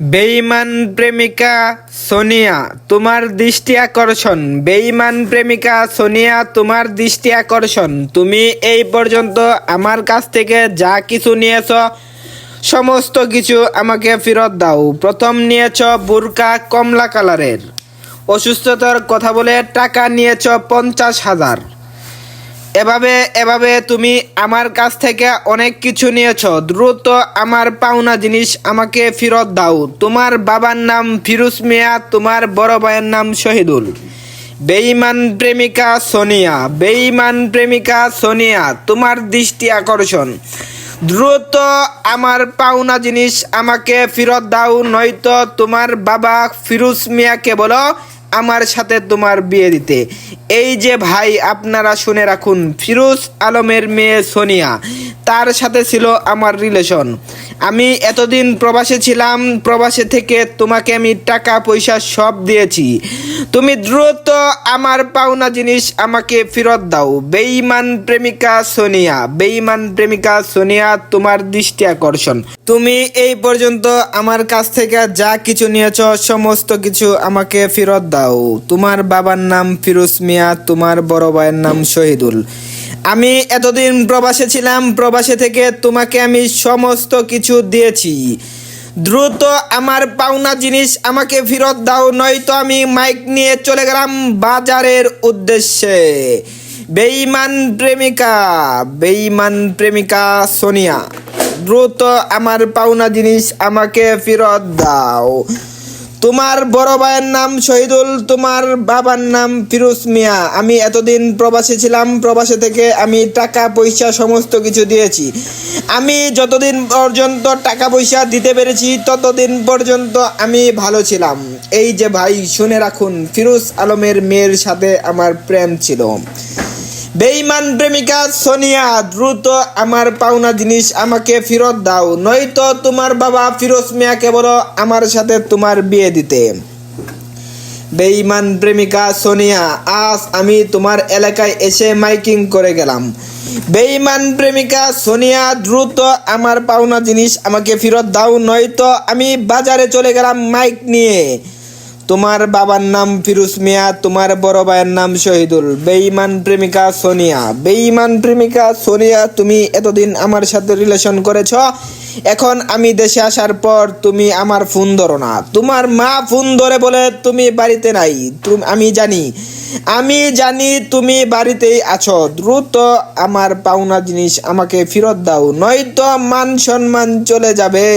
বেঈমান প্রেমিকা সোনিয়া, তোমার দৃষ্টি আকর্ষণ। বেঈমান প্রেমিকা সোনিয়া, তোমার দৃষ্টি আকর্ষণ। তুমি এই পর্যন্ত আমার কাছ থেকে যা কিছু নিয়েছ, সমস্ত কিছু আমাকে ফেরত দাও। প্রথম নিয়েছ বুরকা কমলা কালারের। অসুস্থতার কথা বলে টাকা নিয়েছ পঞ্চাশ হাজার। এভাবে এভাবে তুমি আমার কাছ থেকে অনেক কিছু নিয়েছ। দ্রুত আমার পাওনা জিনিস আমাকে ফেরত দাও। তোমার বাবার নাম ফিরুজ মিয়া, তোমার বড় ভাইয়ের নাম শহীদুল। বেঈমান প্রেমিকা সোনিয়া, বেঈমান প্রেমিকা সোনিয়া, তোমার দৃষ্টি আকর্ষণ। দ্রুত আমার পাওনা জিনিস আমাকে ফেরত দাও, নয়তো তোমার বাবা ফিরুজ মিয়াকে বলো আমার সাথে তোমার বিয়ে দিতে। এই যে ভাই, আপনারা শুনে রাখুন, ফিরোজ আলমের মেয়ে সোনিয়া, তার সাথে ছিল আমার রিলেশন আমি এতদিন প্রবাসে ছিলাম, প্রবাসে থেকে তোমাকে আমি টাকা, পয়সা সব দিয়েছি। তুমি দ্রুত আমার পাওনা জিনিস আমাকে ফেরত দাও। বেঈমান প্রেমিকা সোনিয়া, বেঈমান প্রেমিকা সোনিয়া, তোমার দৃষ্টি আকর্ষণ। তুমি এই পর্যন্ত আমার কাছ থেকে যা কিছু নিয়েছ, সমস্ত কিছু আমাকে ফেরত দাও। তোমার বাবার নাম ফিরোজ মিয়া, তোমার বড় ভাইয়ের নাম শহীদুল। আমি এতদিন প্রবাসে ছিলাম, প্রবাসে থেকে তোমাকে আমি সমস্ত কিছু দিয়েছি। দ্রুত আমার পাওনা জিনিস আমাকে ফেরত দাও, নয়তো আমি মাইক নিয়ে চলে গেলাম বাজারের উদ্দেশ্যে। বেঈমান প্রেমিকা বেঈমান প্রেমিকা সোনিয়া, দ্রুত আমার পাওনা জিনিস আমাকে ফেরত দাও। তোমার বড় ভাইয়ের নাম শহীদুল, তোমার বাবার নাম ফিরোজ মিয়া। আমি এতদিন প্রবাসে ছিলাম, প্রবাসে থেকে আমি টাকা, পয়সা, সমস্ত কিছু দিয়েছি। আমি যতদিন পর্যন্ত টাকা, পয়সা দিতে পেরেছি, ততদিন পর্যন্ত আমি ভালো ছিলাম। এই যে ভাই, শুনে রাখুন, ফিরোজ আলমের মেয়ের সাথে আমার প্রেম ছিল। বেঈমান প্রেমিকা সোনিয়া, দ্রুত আমার পাওনা জিনিস আমাকে ফেরত দাও, নয়তো তোমার বাবা ফিরোজ মিয়াকে বলো আমার সাথে তোমার বিয়ে দিতে। বেইমান প্রেমিকা সোনিয়া, আজ আমি তোমার এলাকায় এসে মাইকিং করে গেলাম। বেইমান প্রেমিকা সোনিয়া, দ্রুত আমার পাওনা জিনিস আমাকে ফেরত দাও, নয়তো আমি বাজারে চলে গেলাম মাইক নিয়ে। তোমার বাবার নাম ফিরুজ মিয়া, তোমার বড় ভাইয়ের নাম শহীদুল। বেঈমান প্রেমিকা সোনিয়া। বেঈমান প্রেমিকা সোনিয়া, তুমি এতদিন আমার সাথে রিলেশন করেছ। এখন আমি দেশে আসার পর তুমি আমার ফোন ধরো না। তোমার মা ফোন ধরে বলে, তুমি বাড়িতে নাই। তুমি আমি জানি। আমি জানি তুমি বাড়িতেই আছো। দ্রুত আমার পাওনা জিনিস আমাকে ফেরত দাও, নয়তো মান সম্মান চলে যাবে।